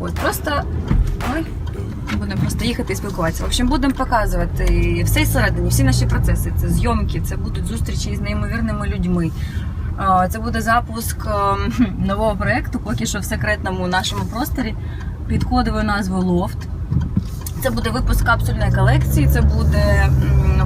От просто ой, будемо просто їхати і спілкуватися. В общем, будемо показувати все всередині, всі наші процеси. Це зйомки, це будуть зустрічі з неймовірними людьми. Це буде запуск ем, нового проекту, поки що в секретному нашому просторі під кодовою назвою Лофт. Це буде випуск капсульної колекції, це буде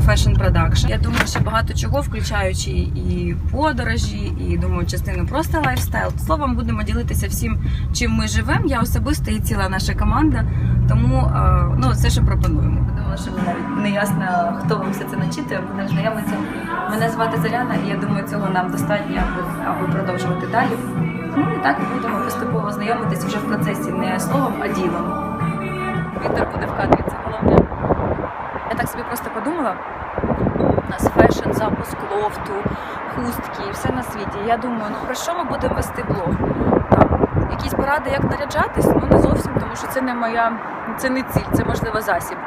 фешн продакшн. Я думаю, що багато чого, включаючи і подорожі, і думаю, частину просто лайфстайл. Словом, будемо ділитися всім, чим ми живемо. Я особисто і ціла наша команда. Тому е, ну все, що пропонуємо. Думала, що навіть не ясно, хто вам все це начитує. Будемо знайомитися. Мене звати Заряна, і я думаю, цього нам достатньо, аби, продовжувати далі. Ну і так будемо поступово знайомитися вже в процесі не словом, а ділом. Буде в кадрі, це головне. Я так собі просто подумала. У нас фешн, запуск лофту, хустки все на світі. Я думаю, ну про що ми будемо вести блог? Там, якісь поради, як наряджатись, ну не зовсім, тому що це не моя, це не ціль, це можливо засіб.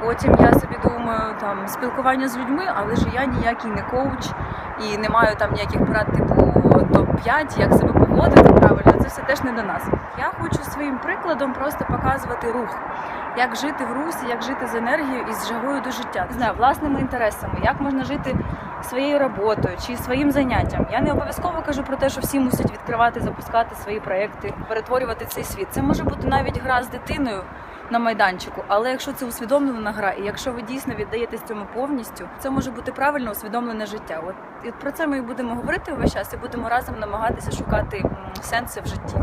Потім я собі думаю, там спілкування з людьми, але ж я ніякий не коуч і не маю там ніяких порад типу топ-5, як себе поводити правильно. Це все теж не до нас. Я хочу своїм прикладом просто показувати рух, як жити в русі, як жити з енергією і з жагою до життя. Не знаю, власними інтересами, як можна жити своєю роботою чи своїм заняттям. Я не обов'язково кажу про те, що всі мусять відкривати, запускати свої проекти, перетворювати цей світ. Це може бути навіть гра з дитиною на майданчику, але якщо це усвідомлена гра, і якщо ви дійсно віддаєтесь цьому повністю, це може бути правильно усвідомлене життя. От і про це ми і будемо говорити увесь час, і будемо разом намагатися шукати сенси в житті.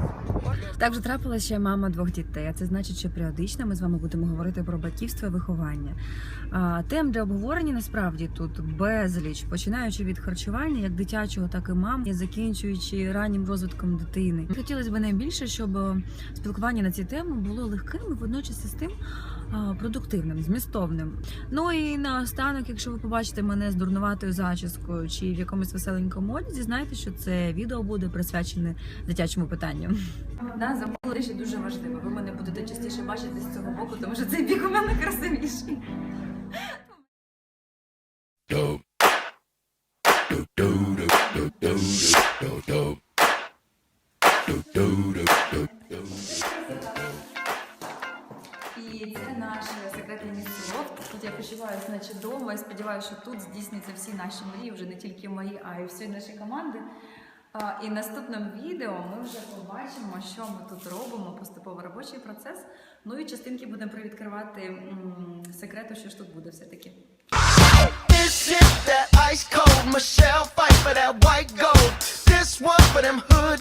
Так вже трапилася ще мама двох дітей. А це значить, що періодично ми з вами будемо говорити про батьківство і виховання. Тем для обговорення насправді тут безліч, починаючи від харчування, як дитячого, так і мам, і закінчуючи раннім розвитком дитини. Хотілося б найбільше, щоб спілкування на ці теми було легким і водночас із тим продуктивним, змістовним. Ну і наостанок, якщо ви побачите мене з дурнуватою зачіскою чи в якомусь веселенькому одязі, знайте, що це відео буде присвячене дитячому питанню. Да, забула речі дуже важливо. Ви мене будете частіше бачити з цього боку, тому що цей бік у мене красивіший. Do do do do do І це наше секретне місце. Тут я почуваюся, наче вдома, і сподіваюся, що тут здійсняться всі наші мрії, вже не тільки мої, а й всієї нашої команди. І в наступному відео ми вже побачимо, що ми тут робимо, поступово робочий процес. Ну і частинки будемо привідкривати м, секрету, що ж тут буде все-таки. This is that ice cold Michelle fight for that white gold. This one for them hood.